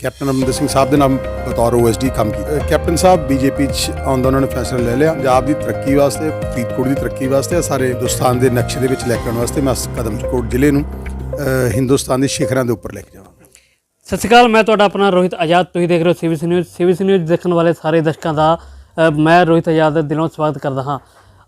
Captain Amarinder Singh Sahib ਦੇ ਨਾਮ ਬਤੌਰ ਓਐਸਡੀ ਕੰਮ ਕੀਤਾ। ਅ, ਕੈਪਟਨ ਸਾਹਿਬ ਬੀਜੇਪੀ ਚ ਆਉਂਦਾ ਉਹਨਾਂ ਨੇ ਫੈਸਲਾ ਲੈ ਲਿਆ। ਪੰਜਾਬ ਦੀ ਤਰੱਕੀ ਵਾਸਤੇ ਫਰੀਦਕੋਟ ਦੀ ਤਰੱਕੀ ਵਾਸਤੇ ਸਾਰੇ ਹਿੰਦੁਸਤਾਨ ਦੇ ਨਕਸ਼ੇ ਦੇ ਵਿੱਚ ਲੈ ਕੇ ਆਉਣ ਵਾਸਤੇ ਮੈਂ ਕਦਮ ਕਦਮਕੋਟ ਜ਼ਿਲ੍ਹੇ ਨੂੰ ਹਿੰਦੁਸਤਾਨ ਦੇ ਸ਼ਿਖਰਾਂ ਦੇ ਉੱਪਰ ਲੈ ਕੇ ਜਾਵਾਂਗਾ। ਸਤਿ ਸ਼੍ਰੀ ਅਕਾਲ ਮੈਂ ਤੁਹਾਡਾ ਆਪਣਾ ਰੋਹਿਤ ਆਜ਼ਾਦ। ਤੁਸੀਂ ਦੇਖ ਰਹੇ ਹੋ ਸੀਵੀਸੀ ਨਿਊਜ਼ ਸੀਵੀਸੀ ਨਿਊਜ਼ ਦੇਖਣ ਵਾਲੇ ਸਾਰੇ ਦਰਸ਼ਕਾਂ ਦਾ ਮੈਂ ਰੋਹਿਤ ਆਜ਼ਾਦ ਦਾ ਦਿਲੋਂ ਸਵਾਗਤ ਕਰਦਾ ਹਾਂ।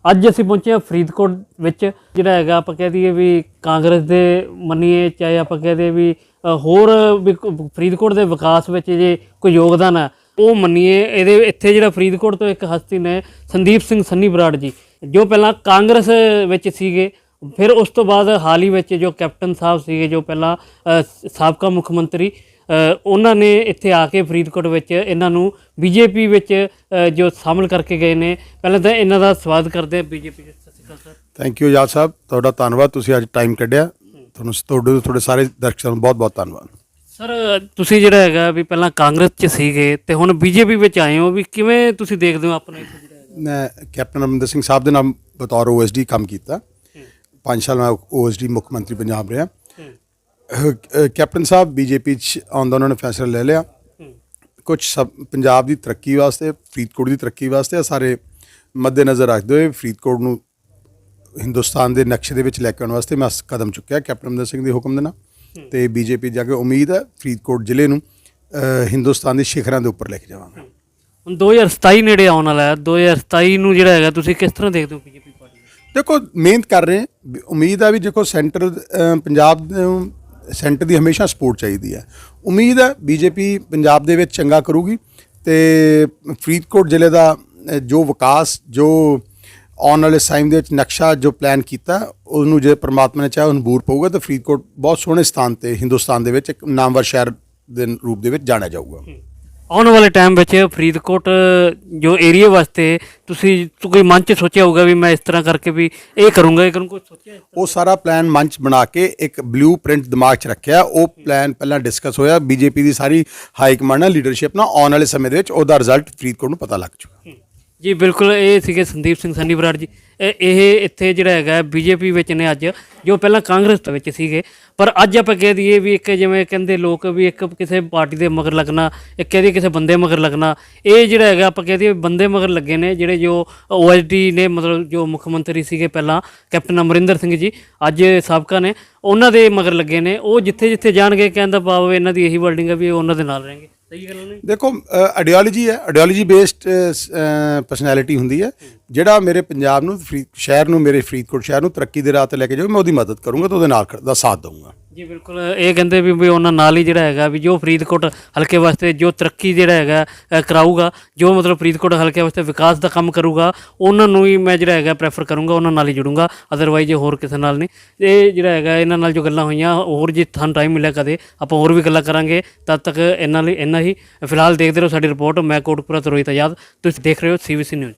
ਅੱਜ ਅਸੀਂ ਪਹੁੰਚੇ ਹਾਂ ਫਰੀਦਕੋਟ ਵਿੱਚ ਜਿਹੜਾ ਹੈਗਾ ਆਪਾਂ ਕਹਿ ਦਈਏ ਵੀ ਕਾਂਗਰਸ ਦੇ ਮੰਨੀਏ ਚਾਹੇ ਆਪਾਂ ਕਹਿ ਦਈਏ ਵੀ ਹੋਰ ਵੀ ਫਰੀਦਕੋਟ ਦੇ ਵਿਕਾਸ ਵਿੱਚ ਜੇ ਕੋਈ ਯੋਗਦਾਨ ਹੈ, ਉਹ ਮੰਨੀਏ ਇਹਦੇ ਇੱਥੇ ਜਿਹੜਾ ਫਰੀਦਕੋਟ ਤੋਂ ਇੱਕ ਹਸਤੀ ਨੇ ਸੰਦੀਪ ਸਿੰਘ ਸੰਨੀ ਬਰਾੜ ਜੀ, ਜੋ ਪਹਿਲਾਂ ਕਾਂਗਰਸ ਵਿੱਚ ਸੀਗੇ, ਫਿਰ ਉਸ ਤੋਂ ਬਾਅਦ ਹਾਲ ਹੀ ਵਿੱਚ ਜੋ ਕੈਪਟਨ ਸਾਹਿਬ ਸੀਗੇ, ਜੋ ਪਹਿਲਾਂ ਸਾਬਕਾ ਮੁੱਖ ਮੰਤਰੀ ਉਹਨਾਂ ਨੇ ਇੱਥੇ ਆ ਕੇ ਫਰੀਦਕੋਟ ਵਿੱਚ ਇਹਨਾਂ ਨੂੰ ਬੀਜੇਪੀ ਵਿੱਚ ਜੋ ਸ਼ਾਮਲ ਕਰਕੇ ਗਏ ਨੇ। ਪਹਿਲਾਂ ਤਾਂ ਇਹਨਾਂ ਦਾ ਸਵਾਗਤ ਕਰਦੇ ਹਾਂ ਬੀਜੇਪੀ ਦੇ ਸਤਿ ਸ਼੍ਰੀ ਅਕਾਲ, ਸਰ। ਥੈਂਕ ਯੂ ਆਜ਼ਾਦ ਸਾਹਿਬ। ਤੁਹਾਡਾ ਧੰਨਵਾਦ। ਤੁਸੀਂ ਅੱਜ ਟਾਈਮ ਕੱਢਿਆ। ਤੁਹਾਨੂੰ ਤੁਹਾਡੇ ਤੁਹਾਡੇ ਸਾਰੇ ਦਰਸ਼ਕਾਂ ਨੂੰ ਬਹੁਤ ਬਹੁਤ ਧੰਨਵਾਦ। ਸਰ ਤੁਸੀਂ ਜਿਹੜਾ ਹੈਗਾ ਵੀ ਪਹਿਲਾਂ ਕਾਂਗਰਸ 'ਚ ਸੀਗੇ ਤੇ ਹੁਣ ਬੀਜੇਪੀ ਵਿੱਚ ਆਏ ਹੋ ਵੀ ਕਿਵੇਂ ਤੁਸੀਂ ਦੇਖਦੇ ਹੋ ਆਪਣਾ ਇੱਥੇ ਜਿਹੜਾ ਹੈਗਾ? ਮੈਂ ਕੈਪਟਨ ਅਮਰਿੰਦਰ ਸਿੰਘ ਸਾਹਿਬ ਦੇ ਨਾਮ ਬਤੌਰ ਓਐਸਡੀ ਕੰਮ ਕੀਤਾ। ਪੰਜ ਸਾਲ ਮੈਂ ਓਐਸਡੀ ਮੁੱਖ ਮੰਤਰੀ ਪੰਜਾਬ ਰਿਹਾ। ਅਹ, ਅਹ, ਕੈਪਟਨ ਸਾਹਿਬ ਬੀਜੇਪੀ ਚ ਆਉਣ ਦਾ ਉਹਨਾਂ ਨੇ ਫੈਸਲਾ ਲੈ ਲਿਆ। ਕੁਝ ਸਭ ਪੰਜਾਬ ਦੀ ਤਰੱਕੀ ਵਾਸਤੇ ਫਰੀਦਕੋਟ ਦੀ ਤਰੱਕੀ ਵਾਸਤੇ ਸਾਰੇ ਮੱਦੇਨਜ਼ਰ ਰੱਖਦੇ ਹੋਏ ਫਰੀਦਕੋਟ ਨੂੰ ਹਿੰਦੁਸਤਾਨ ਦੇ ਨਕਸ਼ੇ ਦੇ ਵਿੱਚ ਲੈ ਕੇ ਆਉਣ ਵਾਸਤੇ ਮੈਂ ਕਦਮ ਚੁੱਕਿਆ ਕੈਪਟਨ ਅਮਰਿੰਦਰ ਸਿੰਘ ਦੇ ਹੁਕਮ ਦੇ ਨਾਲ। ਤੇ ਬੀਜੇਪੀ ਜਾ ਕੇ ਉਮੀਦ ਹੈ ਫਰੀਦਕੋਟ ਜ਼ਿਲ੍ਹੇ ਨੂੰ ਹਿੰਦੁਸਤਾਨ ਦੇ ਸ਼ਿਖਰਾਂ ਦੇ ਉੱਪਰ ਲੈ ਕੇ ਜਾਵਾਂਗਾ। ਹੁਣ 2027 ਨੇੜੇ ਆਉਣ ਵਾਲਾ ਹੈ। 2027 ਨੂੰ ਜਿਹੜਾ ਹੈਗਾ ਤੁਸੀਂ ਕਿਸ ਤਰ੍ਹਾਂ ਦੇਖਦੇ ਹੋ ਬੀਜੇਪੀ ਪਾਰਟੀ? ਦੇਖੋ ਮਿਹਨਤ ਕਰ ਰਹੇ ਉਮੀਦ ਹੈ ਵੀ ਦੇਖੋ ਸੈਂਟਰ ਪੰਜਾਬ ਨੂੰ ਸੈਂਟਰ ਦੀ ਹਮੇਸ਼ਾ ਸਪੋਰਟ ਚਾਹੀਦੀ ਹੈ। ਉਮੀਦ ਹੈ ਬੀਜੇਪੀ ਪੰਜਾਬ ਦੇ ਵਿੱਚ ਚੰਗਾ ਕਰੂਗੀ ਤੇ ਫਰੀਦਕੋਟ ਜ਼ਿਲ੍ਹੇ ਦਾ ਜੋ ਵਿਕਾਸ ਜੋ ਆਉਣ ਵਾਲੇ ਟਾਈਮ ਦੇ ਵਿੱਚ ਨਕਸ਼ਾ ਜੋ ਪਲਾਨ ਕੀਤਾ ਉਹਨੂੰ ਜੇ ਪ੍ਰਮਾਤਮਾ ਨੇ ਚਾਹਿਆ ਉਹਨੂੰ ਬੂਰ ਪਊਗਾ ਤਾਂ ਫਰੀਦਕੋਟ ਬਹੁਤ ਸੋਹਣੇ ਸਥਾਨ ਤੇ ਹਿੰਦੁਸਤਾਨ ਦੇ ਵਿੱਚ ਇੱਕ ਨਾਮਵਰ ਸ਼ਹਿਰ ਦੇ ਰੂਪ ਦੇ ਵਿੱਚ ਜਾਣਿਆ ਜਾਊਗਾ। ਆਉਣ ਵਾਲੇ ਟਾਈਮ ਵਿੱਚ ਫਰੀਦਕੋਟ ਜੋ ਏਰੀਆ ਵਾਸਤੇ ਤੁਸੀਂ ਕੋਈ ਮਨ ਚ ਸੋਚਿਆ ਹੋਊਗਾ ਵੀ ਮੈਂ ਇਸ ਤਰ੍ਹਾਂ ਕਰਕੇ ਵੀ ਇਹ ਕਰੂੰਗਾ ਇਹ ਕਰੂੰ ਕੋਈ ਸੋਚਿਆ? ਉਹ ਸਾਰਾ ਪਲਾਨ ਮੰਚ ਬਣਾ ਕੇ ਇੱਕ ਬਲੂ ਪ੍ਰਿੰਟ ਦਿਮਾਗ 'ਚ ਰੱਖਿਆ। ਉਹ ਪਲਾਨ ਪਹਿਲਾਂ ਡਿਸਕਸ ਹੋਇਆ। ਬੀਜੇਪੀ ਦੀ ਸਾਰੀ ਹਾਈ ਕਮਾਂਡ ਨਾਲ ਲੀਡਰਸ਼ਿਪ ਨਾਲ ਆਉਣ ਵਾਲੇ ਸਮੇਂ ਦੇ ਵਿੱਚ ਉਹਦਾ ਰਿਜ਼ਲਟ ਫਰੀਦਕੋਟ ਨੂੰ ਪਤਾ ਲੱਗ ਚੁੱਕਾ। ਜੀ, ਬਿਲਕੁਲ, ਇਹ ਸੀਗੇ ਸੰਦੀਪ ਸਿੰਘ ਸੰਨੀ ਬਰਾੜ ਜੀ। ਇਹ ਇਹ ਇੱਥੇ ਜਿਹੜਾ ਹੈਗਾ ਬੀਜੇਪੀ ਵਿੱਚ ਨੇ ਅੱਜ, ਜੋ ਪਹਿਲਾਂ ਕਾਂਗਰਸ ਦੇ ਵਿੱਚ ਸੀਗੇ। ਪਰ ਅੱਜ ਆਪਾਂ ਕਹਿ ਦਈਏ ਵੀ ਇੱਕ ਜਿਵੇਂ ਕਹਿੰਦੇ ਲੋਕ ਵੀ ਇੱਕ ਕਿਸੇ ਪਾਰਟੀ ਦੇ ਮਗਰ ਲੱਗਣਾ, ਇੱਕ ਕਹਿੰਦੇ ਕਿਸੇ ਬੰਦੇ ਮਗਰ ਲੱਗਣਾ, ਇਹ ਜਿਹੜਾ ਹੈਗਾ ਆਪਾਂ ਕਹਿ ਦਈਏ ਬੰਦੇ ਮਗਰ ਲੱਗੇ ਨੇ, ਜਿਹੜੇ ਜੋ ਓਐਸਡੀ ਨੇ, ਮਤਲਬ ਜੋ ਮੁੱਖ ਮੰਤਰੀ ਸੀਗੇ ਪਹਿਲਾਂ, ਕੈਪਟਨ ਅਮਰਿੰਦਰ ਸਿੰਘ ਜੀ, ਅੱਜ ਸਾਬਕਾ ਨੇ, ਉਹਨਾਂ ਦੇ ਮਗਰ ਲੱਗੇ ਨੇ। ਉਹ ਜਿੱਥੇ ਜਿੱਥੇ ਜਾਣਗੇ ਕਹਿੰਦਾ ਭਾਵ ਇਹਨਾਂ ਦੀ ਇਹੀ ਵਰਡਿੰਗ ਹੈ ਵੀ ਇਹ ਉਹਨਾਂ ਦੇ ਨਾਲ ਰਹਿਣਗੇ। ਸਹੀ ਗੱਲ ਨਹੀਂ ਦੇਖੋ ਆਈਡੀਓਲੋਜੀ ਹੈ ਆਈਡੀਓਲੋਜੀ ਬੇਸਡ ਪਰਸਨੈਲਿਟੀ ਹੁੰਦੀ ਹੈ। ਜਿਹੜਾ ਮੇਰੇ ਪੰਜਾਬ ਨੂੰ, ਫਰੀ, ਸ਼ਹਿਰ ਨੂੰ, ਮੇਰੇ ਫਰੀਦਕੋਟ ਸ਼ਹਿਰ ਨੂੰ ਤਰੱਕੀ ਦੇ ਰਾਹ ਤੇ ਲੈ ਕੇ ਜਾਵੇ ਮੈਂ ਉਹਦੀ ਮਦਦ ਕਰੂੰਗਾ ਤੇ ਉਹਦੇ ਨਾਲ ਖੜ- ਦਾ ਸਾਥ ਦਊਂਗਾ। ਜੀ ਬਿਲਕੁਲ। ਇਹ ਕਹਿੰਦੇ ਵੀ ਵੀ ਉਹਨਾਂ ਨਾਲ ਹੀ ਜਿਹੜਾ ਹੈਗਾ ਵੀ ਜੋ ਫਰੀਦਕੋਟ ਹਲਕੇ ਵਾਸਤੇ ਜੋ ਤਰੱਕੀ ਜਿਹੜਾ ਹੈਗਾ ਅ, ਕਰਾਊਗਾ ਜੋ ਮਤਲਬ ਫਰੀਦਕੋਟ ਹਲਕੇ ਵਾਸਤੇ ਵਿਕਾਸ ਦਾ ਕੰਮ ਕਰੂਗਾ ਉਹਨਾਂ ਨੂੰ ਹੀ ਮੈਂ ਜਿਹੜਾ ਹੈਗਾ ਪ੍ਰੈਫਰ ਕਰੂੰਗਾ ਉਹਨਾਂ ਨਾਲ ਹੀ ਜੁੜੂੰਗਾ ਅਦਰਵਾਈਜ਼ ਹੋਰ ਕਿਸੇ ਨਾਲ ਨਹੀਂ। ਇਹ ਜਿਹੜਾ ਹੈਗਾ ਇਹਨਾਂ ਨਾਲ ਜੋ ਗੱਲਾਂ ਹੋਈਆਂ ਹੋਰ ਜੇ ਤੁਹਾਨੂੰ ਟਾਈਮ ਮਿਲਿਆ ਕਦੇ ਆਪਾਂ ਹੋਰ ਵੀ ਗੱਲਾਂ ਕਰਾਂਗੇ ਤਦ ਤੱਕ ਇਹਨਾਂ ਲਈ ਇੰਨਾ ਹੀ। ਫਿਲਹਾਲ ਦੇਖਦੇ ਰਹੋ ਸਾਡੀ ਰਿਪੋਰਟ ਮੈਂ ਕੋਟਪੁਰਾ ਤੋਂ ਰੋਹਿਤ ਆਜ਼ਾਦ ਤੁਸੀਂ ਦੇਖ ਰਹੇ ਹੋ ਸੀਵੀਸੀ ਨਿਊਜ਼